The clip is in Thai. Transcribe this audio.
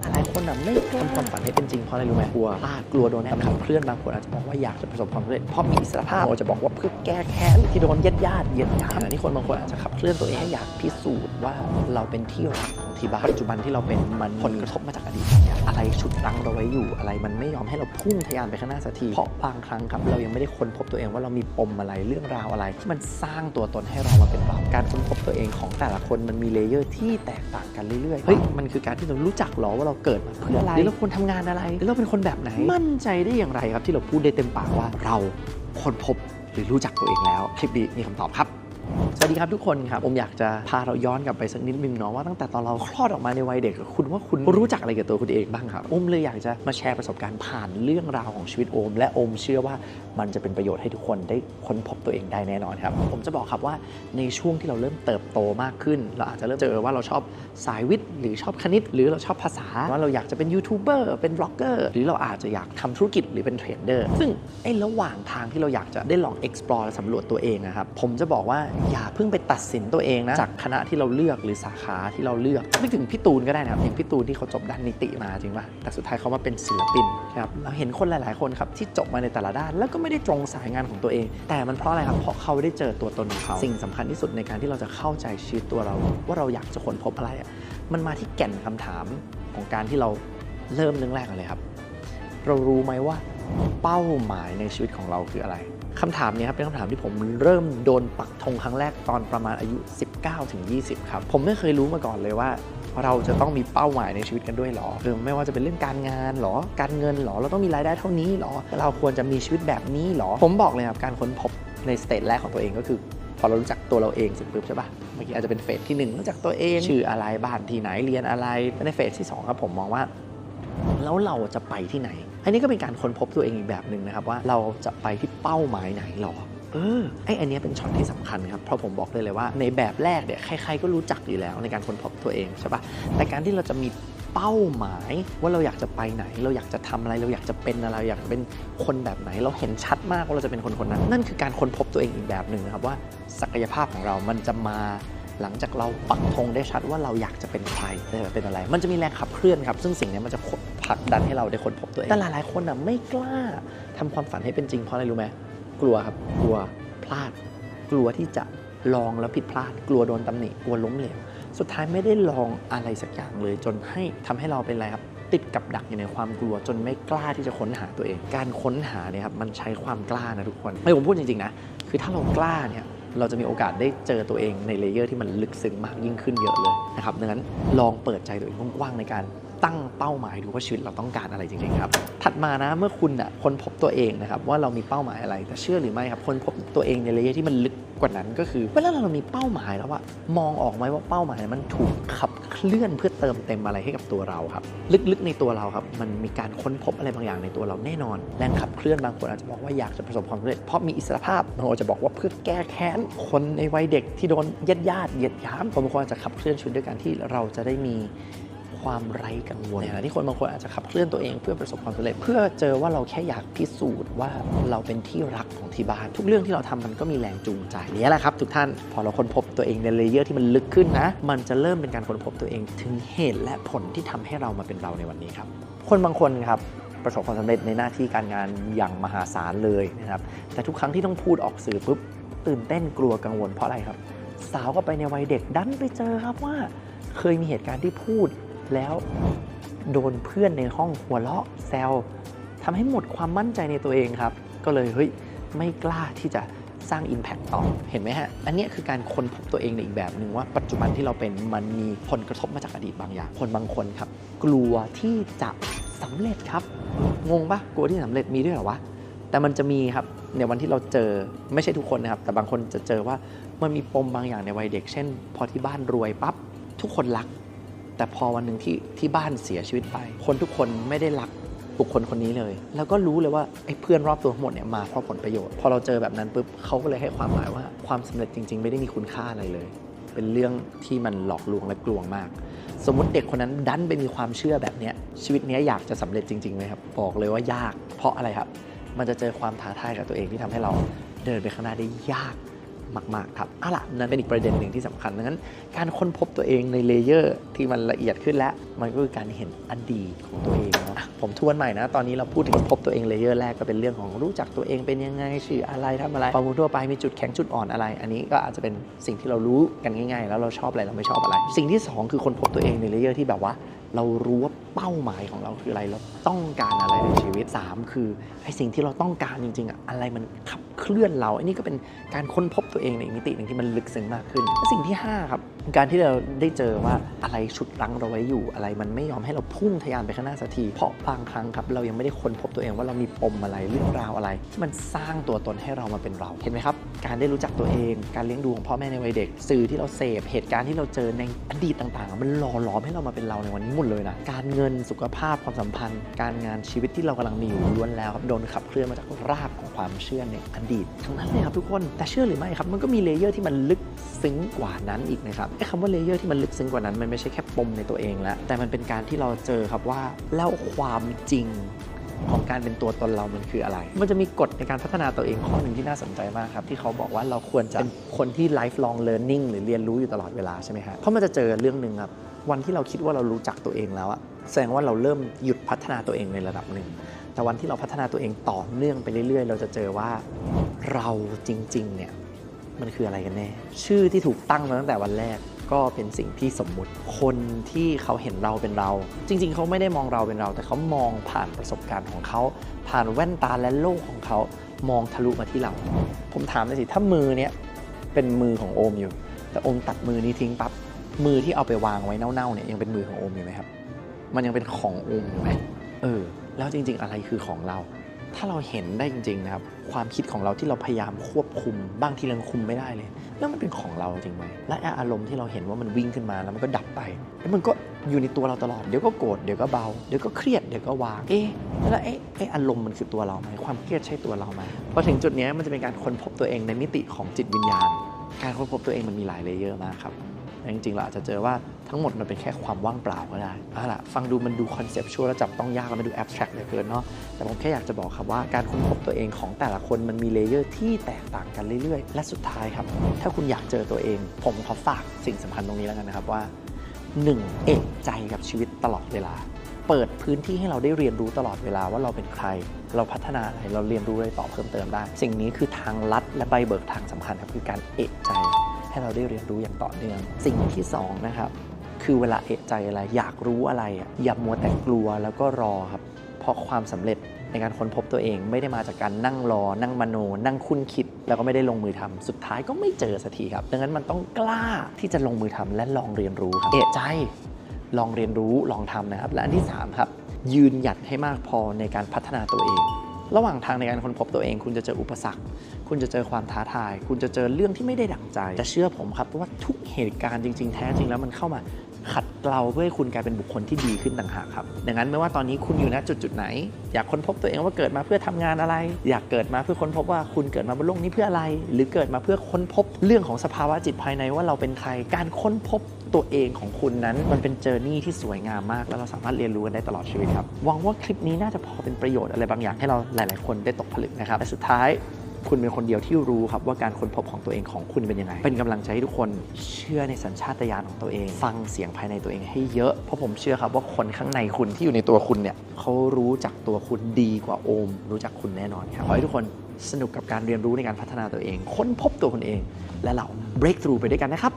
And I หลายคนอะไม่ทำความฝันให้เป็นจริงเพราะอะไรรู้ไหมกลัวพลาดกลัวโดนขับเคลื่อนบางคนอาจจะบอกว่าอยากจะประสบความสำเร็จเพราะมีอิสรภาพเราจะบอกว่าเพื่อแก้แค้นที่โดนญาติญาติๆเหยียดหยามขณะที่คนบางคนอาจจะขับเคลื่อนตัวเองให้อยากพิสูจน์ว่าเราเป็นที่รักของที่บ้านปัจจุบันที่เราเป็นมันผลกระทบมาจากอดีตบางอย่างอะไรฉุดรั้งเราไว้อยู่อะไรมันไม่ยอมให้เราพุ่งทะยานไปข้างหน้าสักทีเพราะบางครั้งครับเรายังไม่ได้ค้นพบตัวเองว่าเรามีปมอะไรเรื่องราวอะไร ที่มันสร้างตัวตนให้เรามาเป็นเราการค้นพบตัวเองของแต่ละคนมันมีเลเยอร์ที่แตกต่างกันเรื่อยๆเฮ้ยมันคือการที่เรารู้จักหรอว่าเราเกิดมาเพื่ออะไรหรือเราควรทำงานอะไรหรือเราเป็นคนแบบไหน มั่นใจได้อย่างไรครับที่เราพูดได้เต็มปากว่าเราค้นพบหรือรู้จักตัวเองแล้ว คลิปนี้มีคำตอบครับส วัสดีครับทุกคนครับผมอยากจะพาเราย้อนกลับไปสักนิดนึงเนาะว่าตั้งแต่ตอนเราคลอดออกมาในวัยเด็กคุณว่าคุณรู้จักอะไรกับตัวคุณเองบ้างครับอมเลยอยากจะมาแชร์ประสบการณ์ผ่านเรื่องราวของชีวิตโอม และโอมเชื่อว่ามันจะเป็นประโยชน์ให้ทุกคนได้ค้นพบตัวเองได้แน่นอนครับ ผมจะบอกครับว่าในช่วงที่เราเริ่มเติบโตมากขึ้น เราอาจจะเริ่มเจอว่าเราชอบสายวิทย์ หรือชอบคณิต หรือเราชอบภาษาว่าเราอยากจะเป็นยูทูบเบอร์เป็นบล็อกเกอร์หรือเราอาจจะอยากทำธุรกิจหรือเป็นเทรดเดอร์ซึ่งไอ้ระหว่างทางที่เราอยากจะได้ลอง explore สำรวจตัวเองนะครับผมจะบอกว่าอย่าเพิ่งไปตัดสินตัวเองนะ จากคณะที่เราเลือกหรือสาขาที่เราเลือกนึกถึงพี่ตูนก็ได้นะครับอย่างพี่ตูนที่เขาจบด้านนิติมาจริงป่ะแต่สุดท้ายเขามาเป็นศิลปินครับเราเห็นคนหลาย ๆ คนครับที่จบมาในแต่ละด้าน แล้วก็ไม่ได้ตรงสายงานของตัวเอง แต่มันเพราะอะไรครับเพราะเขาได้เจอตัวตนของเขาสิ่งสำคัญที่สุดในการที่เราจะเข้าใจชีวิตตัวเรา ว่าเราอยากจะค้นพบอะไรอะมันมาที่แก่นคำถามของการที่เราเริ่มเรื่องแรกกันเลยครับ เรารู้ไหมว่าเป้าหมายในชีวิตของเราคืออะไร คำถามนี้ครับเป็นคำถามที่ผมเริ่มโดนปักธงครั้งแรกตอนประมาณอายุ 19ถึง20 ครับ ผมไม่เคยรู้มาก่อนเลยว่า เราจะต้องมีเป้าหมายในชีวิตกันด้วยหรอเออไม่ว่าจะเป็นเรื่องการงานหรอ การเงินหรอ เราต้องมีรายได้เท่านี้หรอ เราควรจะมีชีวิตแบบนี้หรอ ผมบอกเลยครับ การค้นพบในสเตจแรกของตัวเองก็คือพอเรารู้จักตัวเราเองเสร็จปุ๊บใช่ปะเมื่อกี้อาจจะเป็นเฟสที่หนึ่งรู้จักตัวเอง ชื่ออะไรบ้านที่ไหนเรียนอะไรในเฟสที่สองครับผมมองว่า แล้วเราจะไปที่ไหน อันนี้ก็เป็นการค้นพบตัวเองอีกแบบหนึ่งนะครับว่าเราจะไปที่เป้าหมายไหนหรอเออไออันเนี้ยเป็นช็อตที่สำคัญครับ เพราะผมบอกเลยเลยว่า ในแบบแรกเนี่ยใครๆก็รู้จักอยู่แล้วในการค้นพบตัวเองใช่ปะแต่การที่เราจะมีเป้าหมายว่าเราอยากจะไปไหน เราอยากจะทำอะไรเราอยากจะเป็นอะไรอยากเป็นคนแบบไหน เราเห็นชัดมากว่าเราจะเป็นคนคนนั้น นั่นคือการค้นพบตัวเองอีกแบบหนึ่งนะครับว่าศักยภาพของเรามันจะมาหลังจากเราปักธงได้ชัดว่าเราอยากจะเป็นใครเออเป็นอะไร มันจะมีแรงขับเคลื่อนครับ ซึ่งสิ่งนี้มันจะ ผลักดันให้เราได้ค้นพบตัวเอง แต่หลายๆคนอะไม่กล้าทำความฝันให้เป็นจริงเพราะอะไรรู้ไหมกลัวครับ กลัวพลาด กลัวที่จะลองแล้วผิดพลาด กลัวโดนตำหนิ กลัวล้มเหลว สุดท้ายไม่ได้ลองอะไรสักอย่างเลย จนให้ทำให้เราเป็นอะไรครับ ติดกับดักอยู่ในความกลัว จนไม่กล้าที่จะค้นหาตัวเอง การค้นหาเนี่ยครับมันใช้ความกล้านะทุกคนไม่ผมพูดจริงๆนะ คือถ้าเรากล้าเนี่ยเราจะมีโอกาสได้เจอตัวเองในเลเยอร์ที่มันลึกซึ้งมากยิ่งขึ้นเยอะเลยนะครับดังนั้นลองเปิดใจตัวเองกว้างๆในการ ตั้งเป้าหมายดูว่าชีวิตเราต้องการอะไรจริงๆครับ ถัดมานะเมื่อคุณอะค้นพบตัวเองนะครับว่าเรามีเป้าหมายอะไร แต่เชื่อหรือไม่ครับค้นพบตัวเองในเลเยอร์ที่มันลึกกว่านั้นก็คือเวลาเรามีเป้าหมายแล้วอะมองออกไหมว่าเป้าหมายมันถูกขับเคลื่อนเพื่อเติมเต็มอะไรให้กับตัวเราครับ ลึกๆในตัวเราครับมันมีการค้นพบอะไรบางอย่างในตัวเราแน่นอนแรงขับเคลื่อนบางคนอาจจะบอกว่าอยากจะประสบความสำเร็จเพราะมีอิสรภาพบางคนจะบอกว่าเพื่อแก้แค้นคนในวัยเด็กที่โดนญาติญาติเหยียดหยามบางคนอาจจะขับเคลื่อนชีวิตด้วยการที่เราจะได้มี ความไร้กังวลในขณะที่คนบางคนอาจจะขับเคลื่อนตัวเองเพื่อประสบความสำเร็จเพื่อเจอว่าเราแค่อยากพิสูจน์ว่าเราเป็นที่รักของที่บ้าน ทุกเรื่องที่เราทำมันก็มีแรงจูงใจนี่แหละครับทุกท่านพอเราค้นพบตัวเองในเลเยอร์ที่มันลึกขึ้นนะ มันจะเริ่มเป็นการค้นพบตัวเองถึงเหตุและผลที่ทำให้เรามาเป็นเราในวันนี้ครับ คนบางคนครับประสบความสำเร็จในหน้าที่การงานอย่างมหาศาลเลยนะครับ แต่ทุกครั้งที่ต้องพูดออกสื่อปุ๊บตื่นเต้นกลัวกังวลเพราะอะไรครับ สาวก็ไปในวัยเด็กดันไปเจอครับว่า เคยมีเหตุการณ์ที่พูด แล้วโดนเพื่อนในห้องหัวเราะแซวทำให้หมดความมั่นใจในตัวเองครับ ก็เลยเฮ้ยไม่กล้าที่จะสร้าง Impact ต่อ เห็นไหมฮะ อันนี้คือการค้นพบตัวเองในอีกแบบหนึ่งว่าปัจจุบันที่เราเป็นมันมีผลกระทบมาจากอดีตบางอย่าง คนบางคนครับ กลัวที่จะสำเร็จครับ งงปะกลัวที่สำเร็จมีด้วยเหรอวะ แต่มันจะมีครับในวันที่เราเจอไม่ใช่ทุกคนนะครับ แต่บางคนจะเจอว่ามันมีปมบางอย่างในวัยเด็ก เช่น พอที่บ้านรวยปั๊บทุกคนรัก แต่พอวันหนึ่งที่ที่บ้านเสียชีวิตไป คนทุกคนไม่ได้รักบุคคลคนนี้เลย แล้วก็รู้เลยว่าไอ้เพื่อนรอบตัวทั้งหมดเนี่ยมาเพราะผลประโยชน์ พอเราเจอแบบนั้นปุ๊บเขาก็เลยให้ความหมายว่าความสำเร็จจริง ๆ ไม่ได้มีคุณค่าอะไรเลย เป็นเรื่องที่มันหลอกลวงและกลวงมาก สมมติเด็กคนนั้นดันไปมีความเชื่อแบบเนี้ยชีวิตเนี้ยอยากจะสำเร็จจริงๆไหมครับบอกเลยว่ายากเพราะอะไรครับ มันจะเจอความท้าทายกับตัวเองที่ทำให้เราเดินไปข้างหน้าได้ยาก มากๆครับเอาล่ะนั่นเป็นอีกประเด็นหนึ่งที่สำคัญดังนั้น การค้นพบตัวเองในเลเยอร์ที่มันละเอียดขึ้นแล้ว มันก็คือการเห็นอดีตของตัวเองนะผมทวนใหม่นะ ตอนนี้เราพูดถึงพบตัวเองเลเยอร์แรกก็เป็นเรื่องของรู้จักตัวเองเป็นยังไงชื่ออะไรทำอะไรความรู้ทั่วไปมีจุดแข็งจุดอ่อนอะไร อันนี้ก็อาจจะเป็นสิ่งที่เรารู้กันง่าย ๆ แล้วเราชอบอะไรเราไม่ชอบอะไร สิ่งที่สองคือคนพบตัวเองในเลเยอร์ที่แบบว่า เรารู้ว่า เป้าหมายของเราคืออะไรเราต้องการอะไรในชีวิต 3 คือไอ้สิ่งที่เราต้องการจริงๆอะอะไรมันขับเคลื่อนเราอันนี้ก็เป็นการค้นพบตัวเองในมิติหนึ่งที่มันลึกซึ้งมากขึ้น สิ่งที่ 5 ครับ การที่เราได้เจอว่าอะไรฉุดรั้งเราไว้อยู่อะไร มันไม่ยอมให้เราพุ่งทะยานไปข้างหน้าสักทีเพราะบางครั้งครับเรายังไม่ได้ค้นพบตัวเองว่าเรามีปมอะไรเรื่องราวอะไร ที่มันสร้างตัวตนให้เรามาเป็นเราเห็นไหมครับ การได้รู้จักตัวเอง การเลี้ยงดูของพ่อแม่ในวัยเด็ก สื่อที่เราเสพเหตุการณ์ที่เราเจอในอดีตต่างๆ มันหล่อหลอมให้เรามาเป็นเราในวันนี้หมดเลยนะการเงินินสุขภาพความสัมพันธ์ การงานชีวิตที่เรากำลังมีอยู่ล้วนแล้วครับโดนขับเคลื่อนมาจากรากของความเชื่อในอดีตทั้งนั้นเลยครับทุกคนแต่เชื่อหรือไม่ครับมันก็มีเลเยอร์ที่มันลึกซึ้งกว่านั้นอีกนะครับไอ้คำว่าเลเยอร์ที่มันลึกซึ้งกว่านั้นมันไม่ใช่แค่ปมในตัวเองแล้วแต่มันเป็นการที่เราเจอครับว่าแล้วความจริงของการเป็นตัวตนเรามันคืออะไร มันจะมีกฎในการพัฒนาตัวเองข้อหนึ่งที่น่าสนใจมากครับ ที่เขาบอกว่าเราควรจะเป็นคนที่ lifelong learning หรือเรียนรู้อยู่ตลอดเวลาใช่ไหมฮะเพราะมันจะเจอเรื่องหนึ่งครับ วันที่เราคิดว่าเรารู้จักตัวเองแล้วอะแสดงว่าเราเริ่มหยุดพัฒนาตัวเองในระดับหนึ่ง แต่วันที่เราพัฒนาตัวเองต่อเนื่องไปเรื่อยๆ เราจะเจอว่าเราจริงๆเนี่ยมันคืออะไรกันแน่ ชื่อที่ถูกตั้งมาตั้งแต่วันแรกก็เป็นสิ่งที่สมมุติคนที่เขาเห็นเราเป็นเรา จริง ๆ เขาไม่ได้มองเราเป็นเรา แต่เขามองผ่านประสบการณ์ของเขา ผ่านแว่นตาและโลกของเขามองทะลุมาที่เรา ผมถามเลยสิถ้ามือเนี้ยเป็นมือของโอมอยู่ แต่โอมตัดมือนี้ทิ้งปั๊บ มือที่เอาไปวางไว้เน่าๆเนี่ยยังเป็นมือของโอมอยู่ไหมครับ มันยังเป็นของโอมอยู่ไหมเออ แล้วจริง ๆ อะไรคือของเรา ถ้าเราเห็นได้จริงๆนะครับ ความคิดของเราที่เราพยายามควบคุมบางทีเราคุมไม่ได้เลย แล้วมันเป็นของเราจริงไหมและอารมณ์ที่เราเห็นว่ามันวิ่งขึ้นมาแล้วมันก็ดับไปแล้วมันก็อยู่ในตัวเราตลอดเดี๋ยวก็โกรธเดี๋ยวก็เบาเดี๋ยวก็เครียดเดี๋ยวก็วางเอ๊ะแล้วเอ๊ะเอ๊ะอารมณ์มันคือตัวเราไหมความเครียดใช่ตัวเราไหมพอถึงจุดนี้มันจะเป็นการค้นพบตัวเองในมิติของจิตวิญญาณ การค้นพบตัวเองมันมีหลายเลเยอร์มากครับ แต่จริงๆเราอาจจะเจอว่าทั้งหมดมันเป็นแค่ความว่างเปล่าก็ได้เอาล่ะฟังดูมันดูคอนเซปชวลและจับต้องยากแล้วมันดูแอบสแตรกเหลือเกินเนาะแต่ผมแค่อยากจะบอกครับว่าการค้นพบตัวเองของแต่ละคนมันมีเลเยอร์ที่แตกต่างกันเรื่อยๆ และสุดท้ายครับ ถ้าคุณอยากเจอตัวเอง ผมขอฝากสิ่งสำคัญตรงนี้แล้วกันนะครับว่า 1. เอกใจกับชีวิตตลอดเวลา เปิดพื้นที่ให้เราได้เรียนรู้ตลอดเวลาว่าเราเป็นใคร เราพัฒนาอะไรเราเรียนรู้อะไรต่อเพิ่มเติมได้ สิ่งนี้คือทางลัดและใบเบิกทางสำคัญครับคือการเอกใจ ให้เราได้เรียนรู้อย่างต่อเนื่อง สิ่งที่สองนะครับคือเวลาเอะใจอะไรอยากรู้อะไรอะอย่ามัวแต่กลัวแล้วก็รอครับเพราะความสำเร็จในการค้นพบตัวเองไม่ได้มาจากการนั่งรอ นั่งมโน นั่งคุ้นคิด แล้วก็ไม่ได้ลงมือทำสุดท้ายก็ไม่เจอสักทีครับ ดังนั้นมันต้องกล้าที่จะลงมือทำและลองเรียนรู้ครับ เอะใจ ลองเรียนรู้ ลองทำนะครับ และอันที่สามครับ ยืนหยัดให้มากพอในการพัฒนาตัวเอง ระหว่างทางในการค้นพบตัวเอง คุณจะเจออุปสรรค คุณจะเจอความท้าทาย คุณจะเจอเรื่องที่ไม่ได้ดั่งใจ จะเชื่อผมครับว่าทุกเหตุการณ์จริง ๆ แท้จริงแล้วมันเข้ามา ขัดเกลาเพื่อให้คุณกลายเป็นบุคคลที่ดีขึ้นต่างหากครับ ดังนั้นไม่ว่าตอนนี้คุณอยู่ณจุดจุดไหน อยากค้นพบตัวเองว่าเกิดมาเพื่อทำงานอะไร อยากเกิดมาเพื่อค้นพบว่าคุณเกิดมาบนโลกนี้เพื่ออะไร หรือเกิดมาเพื่อค้นพบเรื่องของสภาวะจิตภายในว่าเราเป็นใคร การค้นพบตัวเองของคุณนั้น มันเป็นเจอร์นี่ที่สวยงามมากแล้วเราสามารถเรียนรู้กันได้ตลอดชีวิตครับหวังว่าคลิปนี้น่าจะพอเป็นประโยชน์อะไรบางอย่างให้เราหลาย ๆ คนได้ตกผลึกนะครับและสุดท้าย คุณเป็นคนเดียวที่รู้ครับว่าการค้นพบของตัวเองของคุณเป็นยังไง เป็นกำลังใจให้ทุกคนเชื่อในสัญชาตญาณของตัวเอง ฟังเสียงภายในตัวเองให้เยอะ เพราะผมเชื่อครับว่าคนข้างในคุณที่อยู่ในตัวคุณเนี่ยเขารู้จักตัวคุณดีกว่าโอม รู้จักคุณแน่นอนครับขอให้ทุกคนสนุกกับการเรียนรู้ในการพัฒนาตัวเอง ค้นพบตัวคุณเอง และเรา break through ไปด้วยกันนะครับ